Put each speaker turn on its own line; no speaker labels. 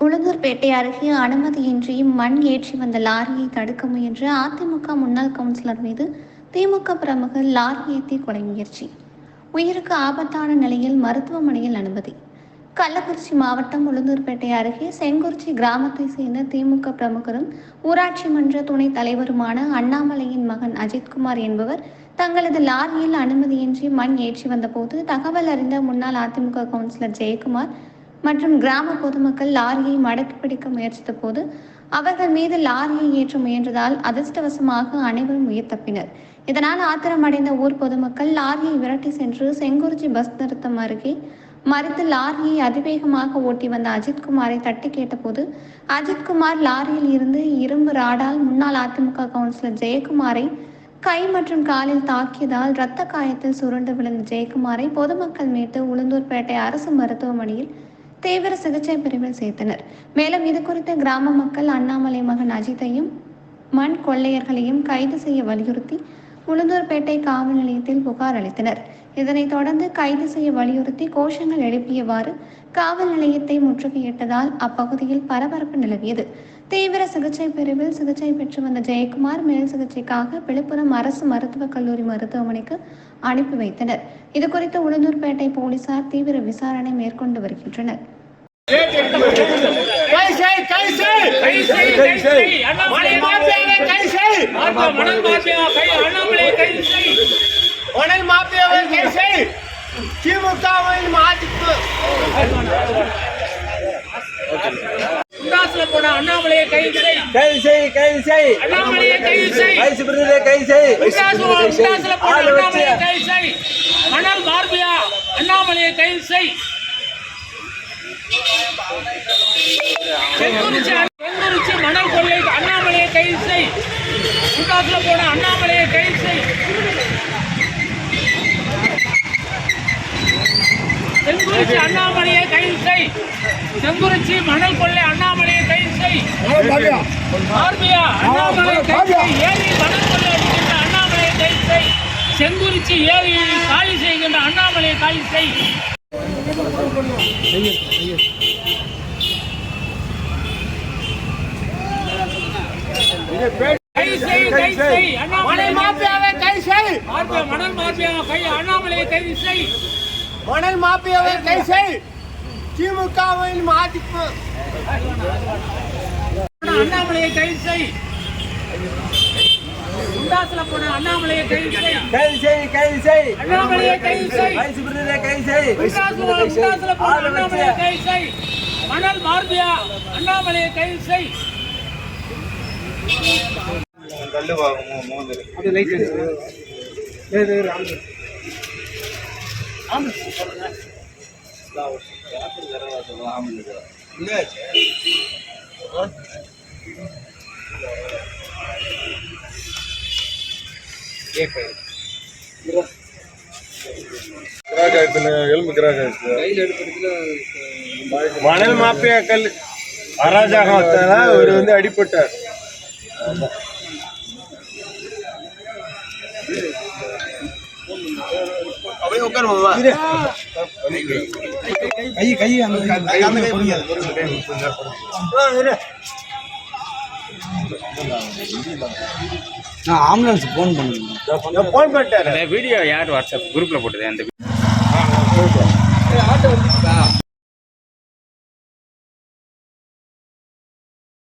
உளுந்தூர்பேட்டை அருகே அனுமதியின்றி மண் ஏற்றி வந்த லாரியை தடுக்க முயன்ற அதிமுக முன்னாள் கவுன்சிலர் மீது திமுக பிரமுகர் லாரி ஏற்றி கொலை முயற்சி. உயிருக்கு ஆபத்தான நிலையில் மருத்துவமனையில் அனுமதி. கள்ளக்குறிச்சி மாவட்டம் உளுந்தூர்பேட்டை அருகே செங்குறிச்சி கிராமத்தை சேர்ந்த திமுக பிரமுகரும் ஊராட்சி மன்ற துணைத் தலைவருமான அண்ணாமலையின் மகன் அஜித்குமார் என்பவர் தங்களது லாரியில் அனுமதியின்றி மண் ஏற்றி வந்தபோது தகவல் அறிந்த முன்னாள் அதிமுக கவுன்சிலர் ஜெயக்குமார் மற்றும் கிராம பொதுமக்கள் லாரியை மடக்கி பிடிக்க முயற்சித்த போது அவர்கள் மீது லாரியை ஏற்ற முயன்றதால் அதிர்ஷ்டவசமாக அனைவரும் உயிர் தப்பினர். இதனால் ஆத்திரமடைந்த ஊர் பொதுமக்கள் லாரியை விரட்டி சென்று செங்குறிச்சி பஸ் நிறுத்தம் அருகே மறித்து லாரியை அதிவேகமாக ஓட்டி வந்த அஜித்குமாரை தட்டி கேட்டபோது அஜித்குமார் லாரியில் இருந்து இரும்பு ராடால் முன்னாள் அதிமுக கவுன்சிலர் ஜெயக்குமாரை கை மற்றும் காலில் தாக்கியதால் இரத்த காயத்தில் சுருண்டு விழுந்த ஜெயக்குமாரை பொதுமக்கள் மீட்டு உளுந்தூர்பேட்டை அரசு மருத்துவமனையில் தீவிர சிகிச்சை பிரிவில் சேர்த்தனர். மேலும் இது குறித்து கிராம மக்கள் அண்ணாமலை மகன் அஜித்தையும் மண் கொள்ளையர்களையும் கைது செய்ய வலியுறுத்தி உளுந்தூர்பேட்டை காவல் நிலையத்தில் புகார் அளித்தனர் இதனைத் தொடர்ந்து கைது செய்ய வலியுறுத்தி கோஷங்கள் எழுப்பியவாறு காவல் நிலையத்தை முற்றுகையிட்டதால் அப்பகுதியில் பரபரப்பு நிலவியது தீவிர சிகிச்சை பிரிவில் சிகிச்சை பெற்று வந்த ஜெயக்குமார் மேல் சிகிச்சைக்காக விழுப்புரம் அரசு மருத்துவக் கல்லூரி மருத்துவமனைக்கு அனுப்பி வைத்தனர் இதுகுறித்து உளுந்தூர்பேட்டை போலீசார் தீவிர விசாரணை மேற்கொண்டு வருகின்றனர்
கை செய் கை செய்
கை செய், கை செய்.
மணி
அண்ணாமலை
மாப்பியாவை கை செய்
மார்பா, மணல் அண்ணாமலையை கைது செய்.
திமுகவின்
போன அண்ணாமலையை கைது செய்.
கைது செய் கைது செய்
அண்ணாமலையை கைது செய்.
வயசு பிரதரே கைது செய்
குண்டாசுல போன அண்ணாமலையை கைது செய். மணல் மார்பியா, அண்ணாமலையை கைது செய். செங்குறிச்சி மணல் கொள்ளை குண்டாசுல போன அண்ணாமலையை கைது செய். செங்குறிச்சி அண்ணாமலையை கைது செய். செங்குறிச்சி மணல் கொள்ளை அண்ணாமலையை கைது செய். ஆர்பியா அண்ணாமலை கைது செய். ஏரி மணல் கொள்ளை அடிக்கின்ற அண்ணாமலையை கைது செய். செங்குறிச்சி ஏரியை காலி செய்கின்ற அண்ணாமலையை காலி செய். கைது செய். கைது
மணல்
அண்ணாமலை
மாப்பியாவை கை செய்.
மணல் மார்பியா கை அண்ணாமலையை கைது செய்.
மணல் மாப்பியாவை கை செய். திமுகவின் மாதிப்பு.
அண்ணாமலையை கைது செய். குண்டாசுல போன அண்ணாமலையை கைது செய்.
கைது செய் கைது செய்.
அண்ணாமலையை கைது செய்.
வயசு பிரதரே கைது செய்.
குண்டாசுல குண்டாசுல போன அண்ணாமலையை கைது செய். மணல் மார்பியா அண்ணாமலையை கைது செய்.
கிராக் ஆயிடுச்சுண்ணே எலும்பு கிராக் ஆயிடுச்சு மணல் மாப்பியா கல் அராஜகம் இவர் வந்து அடிபட்டார்.
அப்படியே உட்காரு மாமா கை கை அந்த கை அந்த கை புரியாது நான் ஆம்புலன்ஸ் ஃபோன் பண்ணுங்க
ஃபோன்
பண்ணிட்டேன் வீடியோ யார் வாட்ஸ்அப் குரூப்பில் போட்டது? அந்த ஆட்டோ வந்துருக்கா